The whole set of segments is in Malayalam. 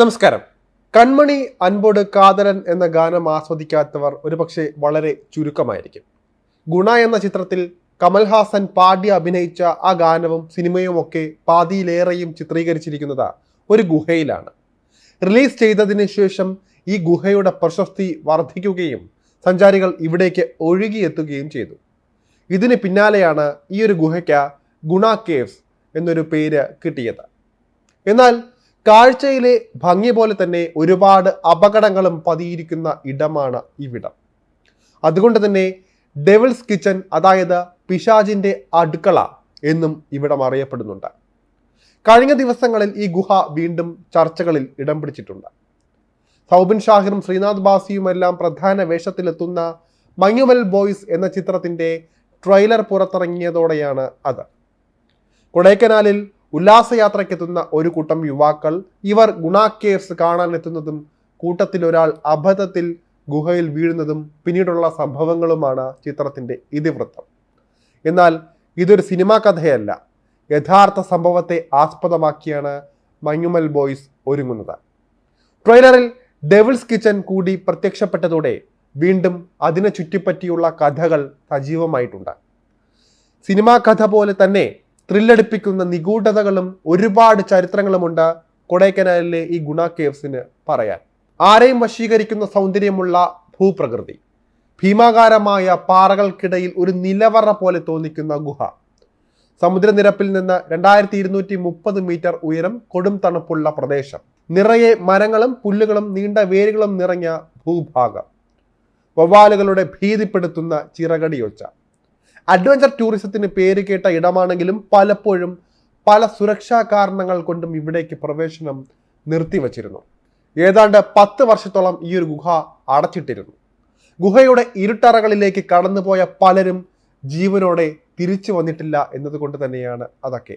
നമസ്കാരം. കൺമണി അൻപോട് കാതലൻ എന്ന ഗാനം ആസ്വദിക്കാത്തവർ ഒരുപക്ഷെ വളരെ ചുരുക്കമായിരിക്കും. ഗുണ എന്ന ചിത്രത്തിൽ കമൽഹാസൻ പാടി അഭിനയിച്ച ആ ഗാനവും സിനിമയും ഒക്കെ പാതിയിലേറെയും ചിത്രീകരിച്ചിരിക്കുന്നത് ഒരു ഗുഹയിലാണ്. റിലീസ് ചെയ്തതിന് ശേഷം ഈ ഗുഹയുടെ പ്രശസ്തി വർദ്ധിക്കുകയും സഞ്ചാരികൾ ഇവിടേക്ക് ഒഴുകിയെത്തുകയും ചെയ്തു. ഇതിന് പിന്നാലെയാണ് ഈ ഒരു ഗുഹയ്ക്ക് ഗുണ കേവ്സ് എന്നൊരു പേര് കിട്ടിയത്. എന്നാൽ കാഴ്ചയിലെ ഭംഗി പോലെ തന്നെ ഒരുപാട് അപകടങ്ങളും പതിയിരിക്കുന്ന ഇടമാണ് ഇവിടം. അതുകൊണ്ട് തന്നെ ഡെവിൾസ് കിച്ചൺ അതായത് പിശാജിന്റെ അടുക്കള എന്നും ഇവിടം അറിയപ്പെടുന്നുണ്ട്. കഴിഞ്ഞ ദിവസങ്ങളിൽ ഈ ഗുഹ വീണ്ടും ചർച്ചകളിൽ ഇടം പിടിച്ചിട്ടുണ്ട്. സൗബിൻ ഷാഹിറും ശ്രീനാഥ് ബാസിയുമെല്ലാം പ്രധാന വേഷത്തിലെത്തുന്ന മഞ്ഞുമൽ ബോയ്സ് എന്ന ചിത്രത്തിന്റെ ട്രെയിലർ പുറത്തിറങ്ങിയതോടെയാണ് അത്. കൊടൈക്കനാലിൽ ഉല്ലാസയാത്രയ്ക്കെത്തുന്ന ഒരു കൂട്ടം യുവാക്കൾ ഇവർ ഗുണ കാണാൻ എത്തുന്നതും കൂട്ടത്തിൽ ഒരാൾ അബദ്ധത്തിൽ ഗുഹയിൽ വീഴുന്നതും പിന്നീടുള്ള സംഭവങ്ങളുമാണ് ചിത്രത്തിന്റെ ഇതിവൃത്തം. എന്നാൽ ഇതൊരു സിനിമാ കഥയല്ല. യഥാർത്ഥ സംഭവത്തെ ആസ്പദമാക്കിയാണ് മഞ്ഞുമൽ ബോയ്സ് ഒരുങ്ങുന്നത്. ട്രെയിലറിൽ ഡെവിൾസ് കിച്ചൻ കൂടി പ്രത്യക്ഷപ്പെട്ടതോടെ വീണ്ടും അതിനെ ചുറ്റിപ്പറ്റിയുള്ള കഥകൾ സജീവമായിട്ടുണ്ട്. സിനിമാ കഥ പോലെ തന്നെ ത്രില്ലടിപ്പിക്കുന്ന നിഗൂഢതകളും ഒരുപാട് ചരിത്രങ്ങളുമുണ്ട് കൊടൈക്കനാലിലെ ഈ ഗുണ കേവ്സിന് പറയാൻ. ആരെയും വശീകരിക്കുന്ന സൗന്ദര്യമുള്ള ഭൂപ്രകൃതി. ഭീമാകാരമായ പാറകൾക്കിടയിൽ ഒരു നിലവറ പോലെ തോന്നിക്കുന്ന ഗുഹ. സമുദ്രനിരപ്പിൽ നിന്ന് രണ്ടായിരത്തി ഇരുന്നൂറ്റി മുപ്പത് മീറ്റർ ഉയരം കൊടും തണുപ്പുള്ള പ്രദേശം. നിറയെ മരങ്ങളും പുല്ലുകളും നീണ്ട വേരുകളും നിറഞ്ഞ ഭൂഭാഗം. വവ്വാലുകളുടെ ഭീതിപ്പെടുത്തുന്ന ചിറകടിയൊച്ച. അഡ്വഞ്ചർ ടൂറിസത്തിന് പേര് കേട്ട ഇടമാണെങ്കിലും പലപ്പോഴും പല സുരക്ഷാ കാരണങ്ങൾ കൊണ്ടും ഇവിടേക്ക് പ്രവേശനം നിർത്തിവച്ചിരുന്നു. ഏതാണ്ട് പത്ത് വർഷത്തോളം ഈ ഒരു ഗുഹ അടച്ചിട്ടിരുന്നു. ഗുഹയുടെ ഇരുട്ടറകളിലേക്ക് കടന്നുപോയ പലരും ജീവനോടെ തിരിച്ചു വന്നിട്ടില്ല എന്നതുകൊണ്ട് തന്നെയാണ് അതൊക്കെ.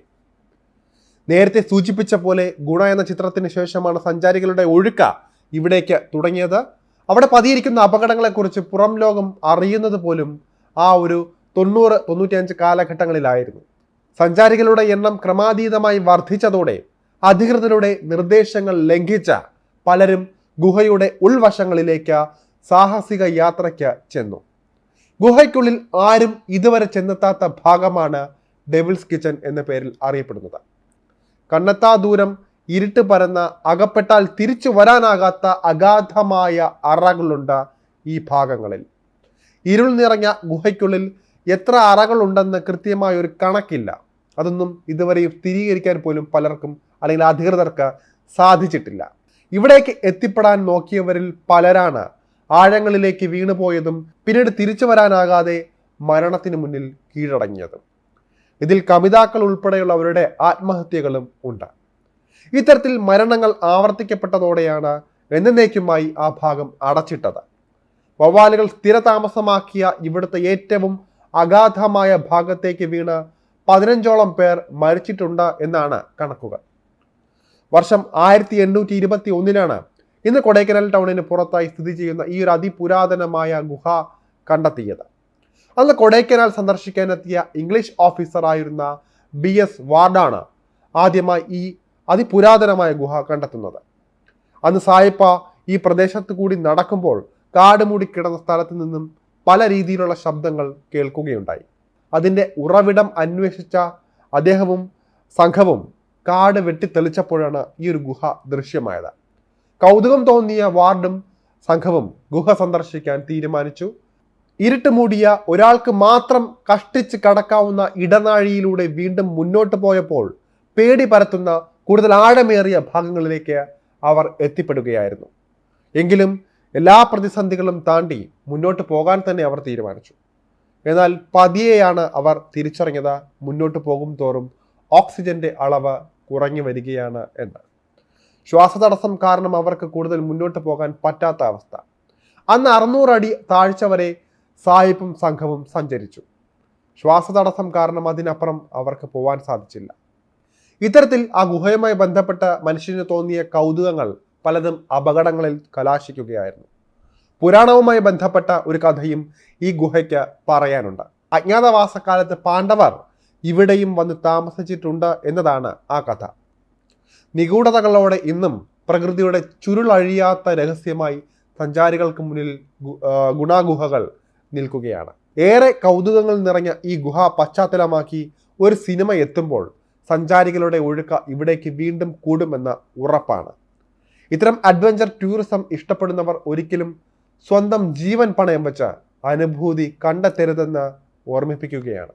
നേരത്തെ സൂചിപ്പിച്ച പോലെ ഗുണ എന്ന ചിത്രത്തിന് ശേഷമാണ് സഞ്ചാരികളുടെ ഒഴുക്ക ഇവിടേക്ക് തുടങ്ങിയത്. അവിടെ പതിയിരിക്കുന്ന അപകടങ്ങളെക്കുറിച്ച് പുറം ലോകം അറിയുന്നത് പോലും ആ ഒരു തൊണ്ണൂറ് തൊണ്ണൂറ്റിയഞ്ച് കാലഘട്ടങ്ങളിലായിരുന്നു. സഞ്ചാരികളുടെ എണ്ണം ക്രമാതീതമായി വർദ്ധിച്ചതോടെ അധികൃതരുടെ നിർദ്ദേശങ്ങൾ ലംഘിച്ച പലരും ഗുഹയുടെ ഉൾവശങ്ങളിലേക്ക് സാഹസിക യാത്രയ്ക്ക് ചെന്നു. ഗുഹയ്ക്കുള്ളിൽ ആരും ഇതുവരെ ചെന്നെത്താത്ത ഭാഗമാണ് ഡെവിൾസ് കിച്ചൺ എന്ന പേരിൽ അറിയപ്പെടുന്നത്. കണ്ണെത്താ ദൂരം ഇരുട്ട് പരന്ന അകപ്പെട്ടാൽ തിരിച്ചു വരാനാകാത്ത അഗാധമായ അറകളുണ്ട് ഈ ഭാഗങ്ങളിൽ. ഇരുൾ നിറഞ്ഞ ഗുഹയ്ക്കുള്ളിൽ എത്ര അറകളുണ്ടെന്ന് കൃത്യമായ ഒരു കണക്കില്ല. അതൊന്നും ഇതുവരെയും സ്ഥിരീകരിക്കാൻ പോലും പലർക്കും അല്ലെങ്കിൽ അധികൃതർക്ക് സാധിച്ചിട്ടില്ല. ഇവിടേക്ക് എത്തിപ്പെടാൻ നോക്കിയവരിൽ പലരാണ്. ആഴങ്ങളിലേക്ക് വീണുപോയതും പിന്നീട് തിരിച്ചു വരാനാകാതെ മരണത്തിന് മുന്നിൽ കീഴടങ്ങിയതും. ഇതിൽ കവിതാക്കൾ ഉൾപ്പെടെയുള്ളവരുടെ ആത്മഹത്യകളും ഉണ്ട്. ഇത്തരത്തിൽ മരണങ്ങൾ ആവർത്തിക്കപ്പെട്ടതോടെയാണ് എന്നേക്കുമായി ആ ഭാഗം അടച്ചിട്ടത്. വവ്വാലുകൾ സ്ഥിരതാമസമാക്കിയ ഇവിടുത്തെ ഏറ്റവും അഗാധമായ ഭാഗത്തേക്ക് വീണ് പതിനഞ്ചോളം പേർ മരിച്ചിട്ടുണ്ട് എന്നാണ് കണക്കുകൾ. വർഷം ആയിരത്തി എണ്ണൂറ്റി ഇരുപത്തി ഒന്നിലാണ് ഇന്ന് കൊടൈക്കനാൽ ടൗണിന് പുറത്തായി സ്ഥിതി ചെയ്യുന്ന ഈ ഒരു അതിപുരാതനമായ ഗുഹ കണ്ടെത്തിയത്. അന്ന് കൊടൈക്കനാൽ സന്ദർശിക്കാനെത്തിയ ഇംഗ്ലീഷ് ഓഫീസറായിരുന്ന ബി എസ് വാർഡാണ് ആദ്യമായി ഈ അതിപുരാതനമായ ഗുഹ കണ്ടെത്തുന്നത്. അന്ന് സായിപ്പ ഈ പ്രദേശത്ത് കൂടി നടക്കുമ്പോൾ കാടുമൂടി കിടന്ന സ്ഥലത്ത് നിന്നും പല രീതിയിലുള്ള ശബ്ദങ്ങൾ കേൾക്കുകയുണ്ടായി. അതിന്റെ ഉറവിടം അന്വേഷിച്ച അദ്ദേഹവും സംഘവും കാട് വെട്ടിത്തെളിച്ചപ്പോഴാണ് ഈ ഒരു ഗുഹ ദൃശ്യമായത്. കൗതുകം തോന്നിയ വാർഡും സംഘവും ഗുഹ സന്ദർശിക്കാൻ തീരുമാനിച്ചു. ഇരുട്ട് മൂടിയ ഒരാൾക്ക് മാത്രം കഷ്ടിച്ച് കടക്കാവുന്ന ഇടനാഴിയിലൂടെ വീണ്ടും മുന്നോട്ട് പോയപ്പോൾ പേടി പരത്തുന്ന കൂടുതൽ ആഴമേറിയ ഭാഗങ്ങളിലേക്ക് അവർ എത്തിപ്പെടുകയായിരുന്നു. എങ്കിലും എല്ലാ പ്രതിസന്ധികളും താണ്ടി മുന്നോട്ട് പോകാൻ തന്നെ അവർ തീരുമാനിച്ചു. എന്നാൽ പതിയെയാണ് അവർ തിരിച്ചറിഞ്ഞത് മുന്നോട്ട് പോകും തോറും ഓക്സിജന്റെ അളവ് കുറഞ്ഞു വരികയാണ് എന്ന്. ശ്വാസതടസ്സം കാരണം അവർക്ക് കൂടുതൽ മുന്നോട്ട് പോകാൻ പറ്റാത്ത അവസ്ഥ. അന്ന് അറുന്നൂറ് അടി താഴ്ച വരെ സായിപ്പും സംഘവും സഞ്ചരിച്ചു. ശ്വാസതടസ്സം കാരണം അതിനപ്പുറം അവർക്ക് പോവാൻ സാധിച്ചില്ല. ഇത്തരത്തിൽ ആ ഗുഹയുമായി ബന്ധപ്പെട്ട മനുഷ്യന് തോന്നിയ കൗതുകങ്ങൾ പലതും അപകടങ്ങളിൽ കലാശിക്കുകയായിരുന്നു. പുരാണവുമായി ബന്ധപ്പെട്ട ഒരു കഥയും ഈ ഗുഹയ്ക്ക് പറയാനുണ്ട്. അജ്ഞാതവാസക്കാലത്ത് പാണ്ഡവർ ഇവിടെയും വന്ന് താമസിച്ചിട്ടുണ്ട് എന്നതാണ് ആ കഥ. നിഗൂഢതകളോടെ ഇന്നും പ്രകൃതിയുടെ ചുരുളഴിയാത്ത രഹസ്യമായി സഞ്ചാരികൾക്ക് മുന്നിൽ ഗുണാഗുഹകൾ നിൽക്കുകയാണ്. ഏറെ കൗതുകങ്ങൾ നിറഞ്ഞ ഈ ഗുഹ പശ്ചാത്തലമാക്കി ഒരു സിനിമ എത്തുമ്പോൾ സഞ്ചാരികളുടെ ഒഴുക്ക ഇവിടേക്ക് വീണ്ടും കൂടുമെന്ന ഉറപ്പാണ്. ഇത്തരം അഡ്വഞ്ചർ ടൂറിസം ഇഷ്ടപ്പെടുന്നവർ ഒരിക്കലും സ്വന്തം ജീവൻ പണയം വെച്ച അനുഭൂതി കണ്ടെത്തരുതെന്ന് ഓർമ്മിപ്പിക്കുകയാണ്.